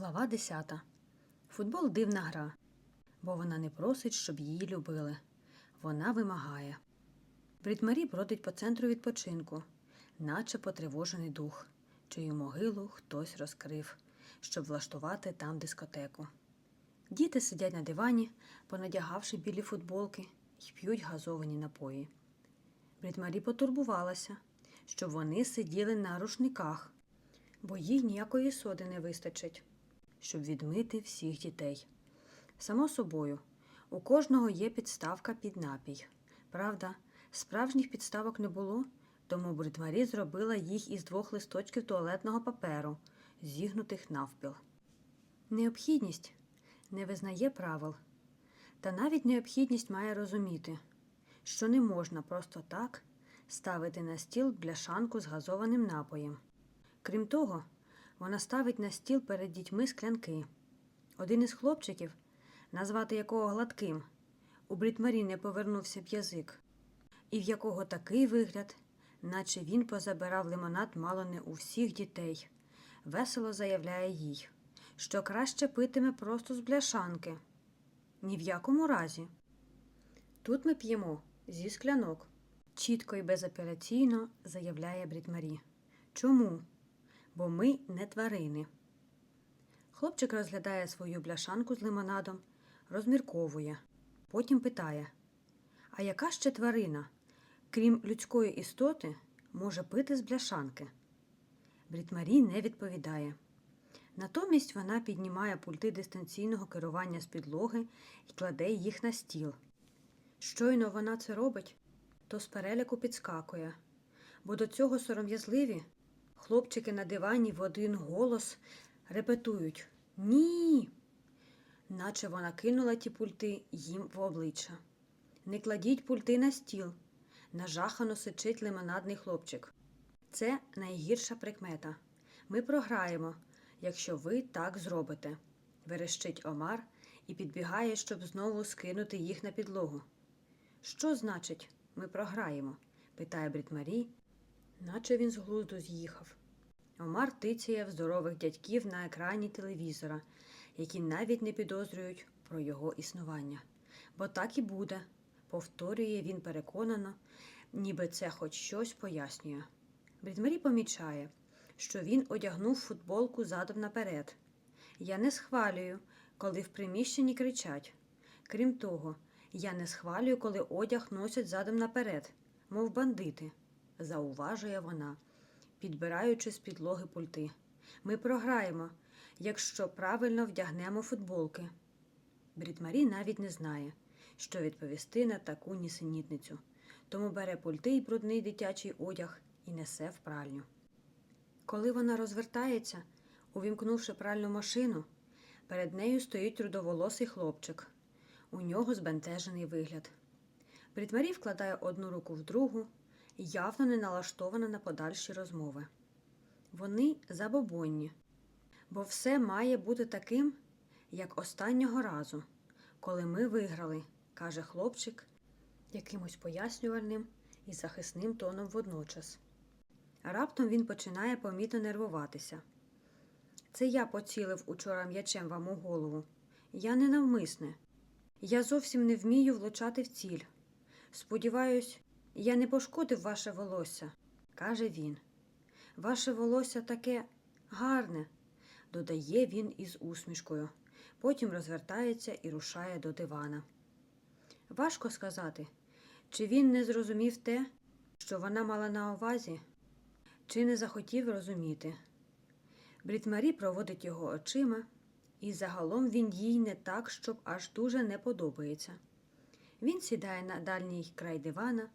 Глава 10. Футбол дивна гра, бо вона не просить, щоб її любили. Вона вимагає. Брітмарі бродить по центру відпочинку, наче потривожений дух, чию могилу хтось розкрив, щоб влаштувати там дискотеку. Діти сидять на дивані, понадягавши білі футболки і п'ють газовані напої. Брітмарі потурбувалася, щоб вони сиділи на рушниках, бо їй ніякої соди не вистачить, щоб відмити всіх дітей. Само собою, у кожного є підставка під напій. Правда, справжніх підставок не було, тому Бритмарі зробила їх із двох листочків туалетного паперу, зігнутих навпіл. Необхідність не визнає правил, та навіть необхідність має розуміти, що не можна просто так ставити на стіл бляшанку з газованим напоєм. Крім того, вона ставить на стіл перед дітьми склянки. Один із хлопчиків, назвати якого гладким, у Брітмарі не повернувся б язик, і в якого такий вигляд, наче він позабирав лимонад мало не у всіх дітей, весело заявляє їй, що краще питиме просто з бляшанки. Ні в якому разі. Тут ми п'ємо зі склянок, чітко і безапеляційно заявляє Брітмарі. Чому? Бо ми не тварини. Хлопчик розглядає свою бляшанку з лимонадом, розмірковує, потім питає: А яка ще тварина, крім людської істоти, може пити з бляшанки? Брітмарі не відповідає. Натомість вона піднімає пульти дистанційного керування з підлоги і кладе їх на стіл. Щойно вона це робить, то з переляку підскакує, бо до цього сором'язливі хлопчики на дивані в один голос репетують Ні. Наче вона кинула ті пульти їм в обличчя. Не кладіть пульти на стіл. Нажахано сичить лимонадний хлопчик. Це найгірша прикмета. Ми програємо, якщо ви так зробите. Верещить Омар і підбігає, щоб знову скинути їх на підлогу. Що значить, ми програємо? питає Брітмарі, наче він з глузду з'їхав. Омар тицяє здорових дядьків на екрані телевізора, які навіть не підозрюють про його існування. Бо так і буде, повторює він переконано, ніби це хоч щось пояснює. Брітмарі помічає, що він одягнув футболку задом наперед. Я не схвалюю, коли в приміщенні кричать. Крім того, я не схвалюю, коли одяг носять задом наперед, мов бандити, зауважує вона, підбираючи з підлоги пульти. Ми програємо, якщо правильно вдягнемо футболки. Брітмарі навіть не знає, що відповісти на таку нісенітницю, тому бере пульти і брудний дитячий одяг і несе в пральню. Коли вона розвертається, увімкнувши пральну машину, перед нею стоїть рудоволосий хлопчик. У нього збентежений вигляд. Брітмарі вкладає одну руку в другу явно не налаштована на подальші розмови. Вони забобонні, бо все має бути таким, як останнього разу, коли ми виграли, каже хлопчик якимось пояснювальним і захисним тоном водночас. Раптом він починає помітно нервуватися. Це я поцілив учора м'ячем вам у голову. Я не навмисне. Я зовсім не вмію влучати в ціль. Сподіваюсь, я не пошкодив ваше волосся, каже він. Ваше волосся таке гарне, додає він із усмішкою. Потім розвертається і рушає до дивана. Важко сказати, чи він не зрозумів те, що вона мала на увазі, чи не захотів розуміти. Брітмарі проводить його очима, і загалом він їй не так, щоб аж дуже не подобається. Він сідає на дальній край дивана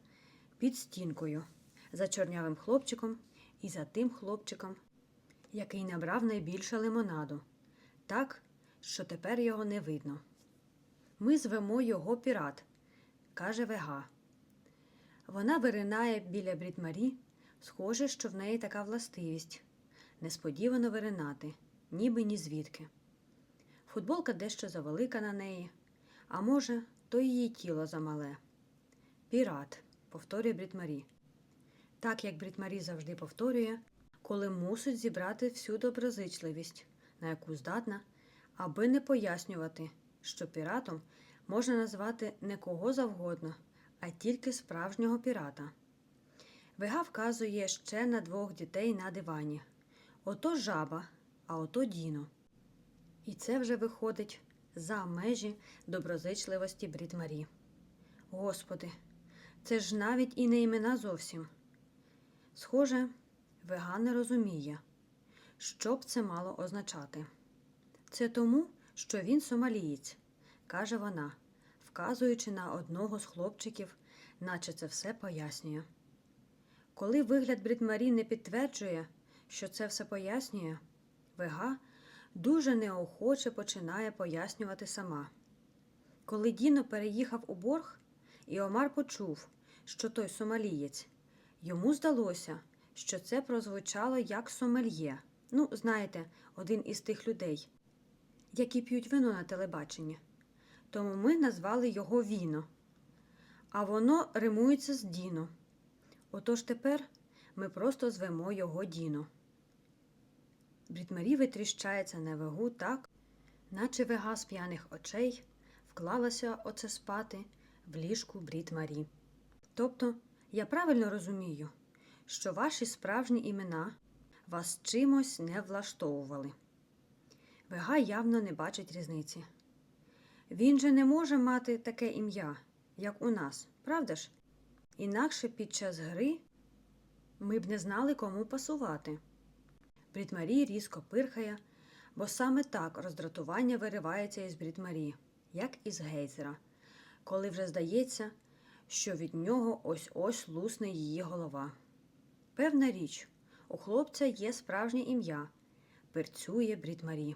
під стінкою за чорнявим хлопчиком і за тим хлопчиком, який набрав найбільше лимонаду, так, що тепер його не видно. Ми звемо його пірат, каже Вега. Вона виринає біля Брітмарі, схоже, що в неї така властивість несподівано виринати, ніби ні звідки. Футболка дещо завелика на неї, а може, то її тіло замале. Пірат, повторює Брітмарі. Так як Брітмарі завжди повторює, коли мусить зібрати всю доброзичливість на яку здатна, аби не пояснювати, що піратом можна назвати не кого завгодно, а тільки справжнього пірата. Вега вказує ще на двох дітей на дивані. Ото жаба, а ото Діно. І це вже виходить за межі доброзичливості Брід-Марі. Господи, це ж навіть і не імена зовсім. Схоже, Веган не розуміє, що б це мало означати. Це тому, що він сомалієць, каже вона, вказуючи на одного з хлопчиків, наче це все пояснює. Коли вигляд Брідмарі не підтверджує, що це все пояснює, Вега дуже неохоче починає пояснювати сама. Коли Діно переїхав у борг, і Омар почув, що той сомалієць, йому здалося, що це прозвучало як сомельє. Ну, знаєте, один із тих людей, які п'ють вино на телебаченні. Тому ми назвали його Віно. А воно римується з Діно. Отож тепер ми просто звемо його Діно. Брітмарі витріщається на вегу так, наче вега з п'яних очей вклалася оце спати в ліжку Брітмарі. Тобто, я правильно розумію, що ваші справжні імена вас чимось не влаштовували. Вега явно не бачить різниці. Він же не може мати таке ім'я, як у нас, правда ж? Інакше під час гри ми б не знали, кому пасувати. Брітмарі різко пирхає, бо саме так роздратування виривається із Брітмарі, як із гейзера, коли вже здається, що від нього ось ось лусне її голова. Певна річ, у хлопця є справжнє ім'я перцює Брітмарі.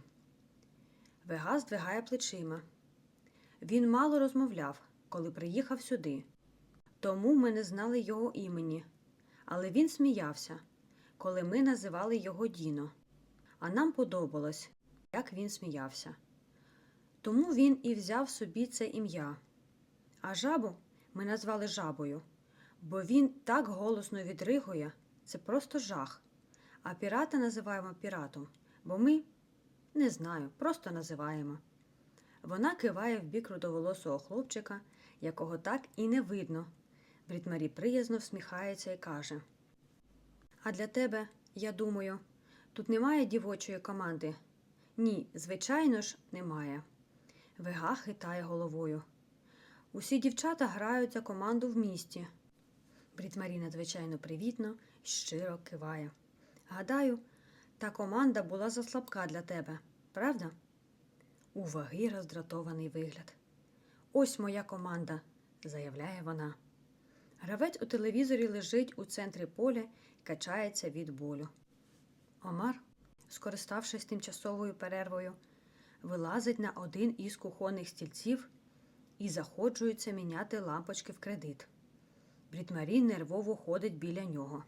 Вега здвигає плечима. Він мало розмовляв, коли приїхав сюди, тому ми не знали його імені. Але він сміявся, коли ми називали його Діно, а нам подобалось, як він сміявся. Тому він і взяв собі це ім'я. А жабу ми назвали жабою, бо він так голосно відригує, це просто жах. А пірата називаємо піратом, бо ми не знаю, просто називаємо. Вона киває в бік рудоволосого хлопчика, якого так і не видно. Брітмарі приязно всміхається і каже: А для тебе, я думаю, тут немає дівочої команди? Ні, звичайно ж, немає. Вега хитає головою. Усі дівчата грають за команду в місті. Брітмарі надзвичайно привітно щиро киває. Гадаю, та команда була заслабка для тебе, правда? У ваги роздратований вигляд. Ось моя команда, заявляє вона. Гравець у телевізорі лежить у центрі поля і качається від болю. Омар, скориставшись тимчасовою перервою, вилазить на один із кухонних стільців і заходжується міняти лампочки в кредит. Брітмарі нервово ходить біля нього.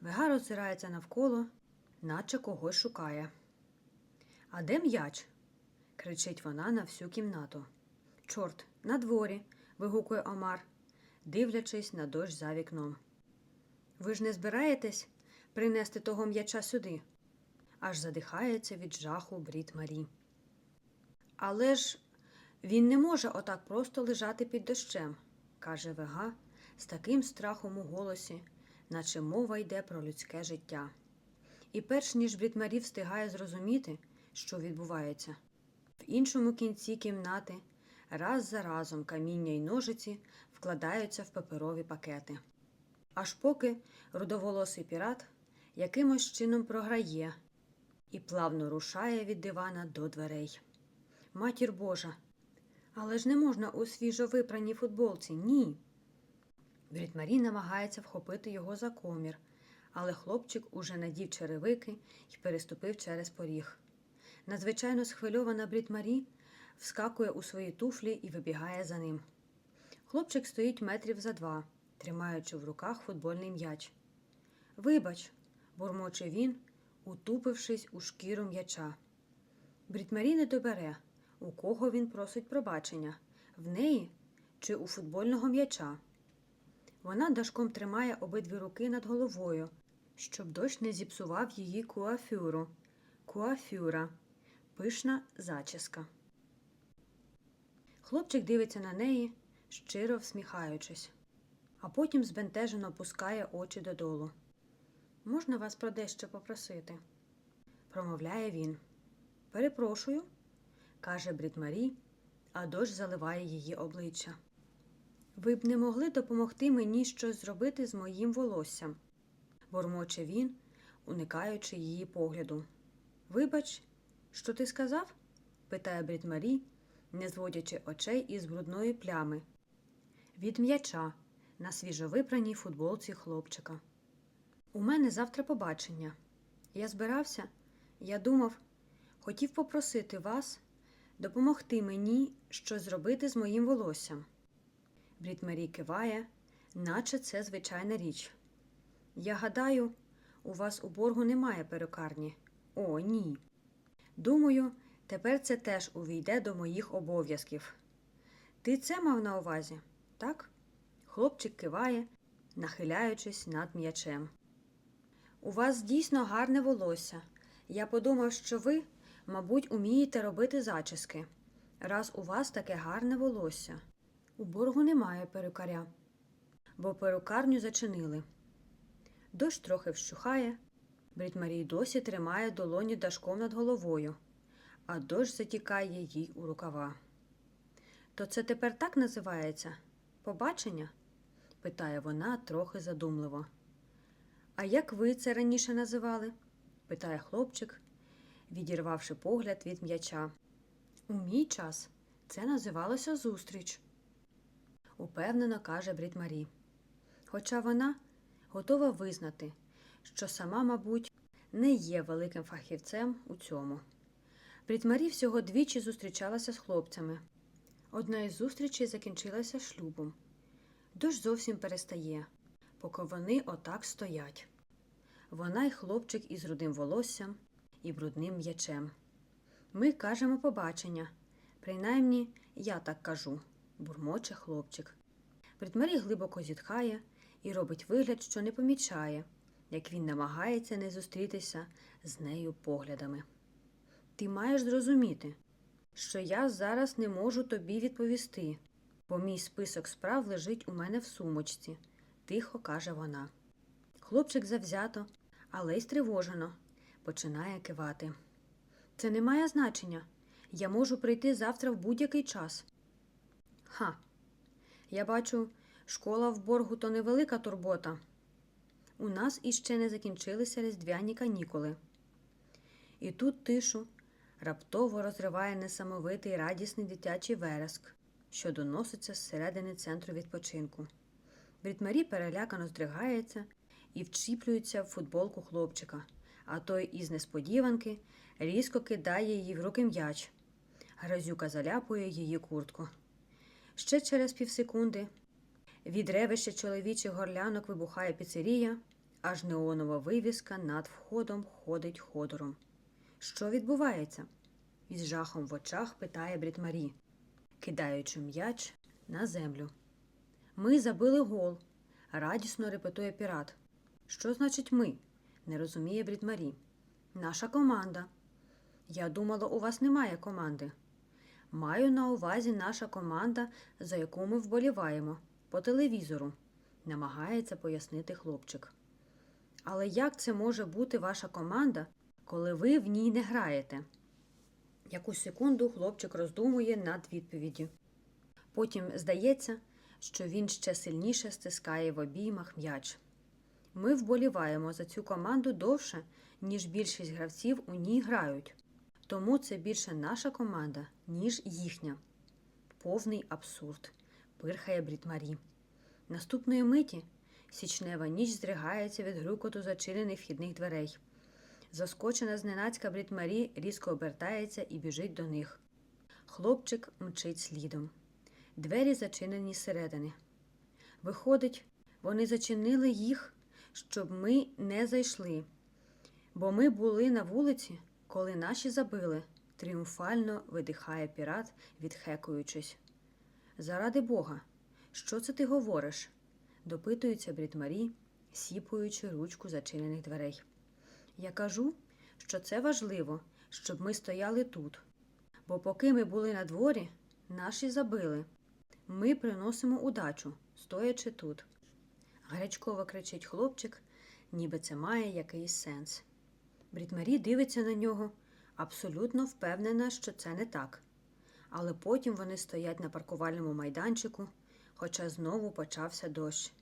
Вега роззирається навколо, наче когось шукає. А де м'яч? кричить вона на всю кімнату. Чорт, на дворі, вигукує Омар, дивлячись на дощ за вікном. Ви ж не збираєтесь принести того м'яча сюди? аж задихається від жаху Брід Марі. Але ж він не може отак просто лежати під дощем, каже Вега з таким страхом у голосі, наче мова йде про людське життя. І перш ніж Брітмарі встигає зрозуміти, що відбувається, в іншому кінці кімнати раз за разом каміння й ножиці вкладаються в паперові пакети. Аж поки рудоволосий пірат якимось чином програє і плавно рушає від дивана до дверей. Матір Божа, але ж не можна у свіжовипраній футболці, ні. Брітмарі намагається вхопити його за комір, але хлопчик уже надів черевики і переступив через поріг. Надзвичайно схвильована Брітмарі вскакує у свої туфлі і вибігає за ним. Хлопчик стоїть метрів за два, тримаючи в руках футбольний м'яч. Вибач, бурмоче він, утупившись у шкіру м'яча. Брітмарі не добере, у кого він просить пробачення в неї чи у футбольного м'яча. Вона дашком тримає обидві руки над головою, щоб дощ не зіпсував її куафюру. Куафюра. Пишна зачіска. Хлопчик дивиться на неї, щиро всміхаючись, а потім збентежено опускає очі додолу. Можна вас про дещо попросити? промовляє він. Перепрошую, каже Брід Марі, а дощ заливає її обличчя. Ви б не могли допомогти мені щось зробити з моїм волоссям, бурмоче він, уникаючи її погляду. Вибач, що ти сказав? питає Брід Марі, не зводячи очей із брудної плями. Від м'яча на свіжовипраній футболці хлопчика. У мене завтра побачення. Я збирався, я думав, хотів попросити вас допомогти мені щось зробити з моїм волоссям. Брід киває, наче це звичайна річ. Я гадаю, у вас у боргу немає перукарні. О, ні. Думаю, тепер це теж увійде до моїх обов'язків. Ти це мав на увазі, так? Хлопчик киває, нахиляючись над м'ячем. У вас дійсно гарне волосся. Я подумав, що ви, мабуть, умієте робити зачіски, раз у вас таке гарне волосся. У боргу немає перукаря, бо перукарню зачинили. Дощ трохи вщухає. Брід Марій досі тримає долоні дашком над головою, а дощ затікає їй у рукава. То це тепер так називається? Побачення? питає вона трохи задумливо. А як ви це раніше називали? питає хлопчик, відірвавши погляд від м'яча. У мій час це називалося зустріч, упевнено каже Брід Марі. Хоча вона готова визнати, що сама, мабуть, не є великим фахівцем у цьому. Брід Марі всього двічі зустрічалася з хлопцями. Одна із зустрічей закінчилася шлюбом. Дощ зовсім перестає, поки вони отак стоять. Вона й хлопчик із рудим волоссям і брудним м'ячем. Ми кажемо побачення. Принаймні, я так кажу, бурмоче хлопчик. Бритмарі глибоко зітхає і робить вигляд, що не помічає, як він намагається не зустрітися з нею поглядами. Ти маєш зрозуміти, що я зараз не можу тобі відповісти, бо мій список справ лежить у мене в сумочці, тихо каже вона. Хлопчик завзято, але й стривожено, починає кивати. Це не має значення. Я можу прийти завтра в будь-який час. Ха. Я бачу, школа в боргу то невелика турбота. У нас іще не закінчилися різдвяні канікули. І тут тишу раптово розриває несамовитий радісний дитячий вереск, що доноситься зсередини центру відпочинку. Брітмарі перелякано здригається і вчіплюється в футболку хлопчика, а той із несподіванки різко кидає їй в руки м'яч. Грозюка заляпує її куртку. Ще через півсекунди від ревища чоловічих горлянок вибухає піцерія, аж неонова вивіска над входом ходить ходором. Що відбувається? Із жахом в очах питає Брід Марі, кидаючи м'яч на землю. Ми забили гол, радісно репетує пірат. Що значить ми? Не розуміє Брід Марі. Наша команда. Я думала, у вас немає команди. Маю на увазі наша команда, за яку ми вболіваємо, по телевізору, намагається пояснити хлопчик. Але як це може бути ваша команда, коли ви в ній не граєте? Якусь секунду хлопчик роздумує над відповіддю. Потім здається, що він ще сильніше стискає в обіймах м'яч. Ми вболіваємо за цю команду довше, ніж більшість гравців у ній грають. Тому це більше наша команда, ніж їхня. Повний абсурд, пирхає Брід Марі. Наступної миті січнева ніч здригається від грукоту зачинених вхідних дверей. Заскочена зненацька Брід Марі різко обертається і біжить до них. Хлопчик мчить слідом. Двері зачинені зсередини. Виходить, вони зачинили їх, щоб ми не зайшли, бо ми були на вулиці, коли наші забили, тріумфально видихає пірат, відхекуючись. Заради Бога, що це ти говориш? допитується Брід Марі, сіпуючи ручку зачинених дверей. Я кажу, що це важливо, щоб ми стояли тут. Бо поки ми були на дворі, наші забили. Ми приносимо удачу, стоячи тут. Гарячково кричить хлопчик, ніби це має якийсь сенс. Брітмарі дивиться на нього, абсолютно впевнена, що це не так. Але потім вони стоять на паркувальному майданчику, хоча знову почався дощ.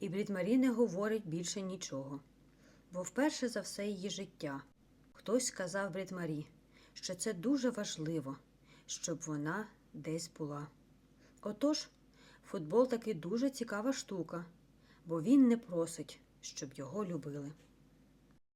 І Брітмарі не говорить більше нічого. Бо вперше за все її життя хтось сказав Брітмарі, що це дуже важливо, щоб вона десь була. Отож, футбол таки дуже цікава штука, бо він не просить, щоб його любили.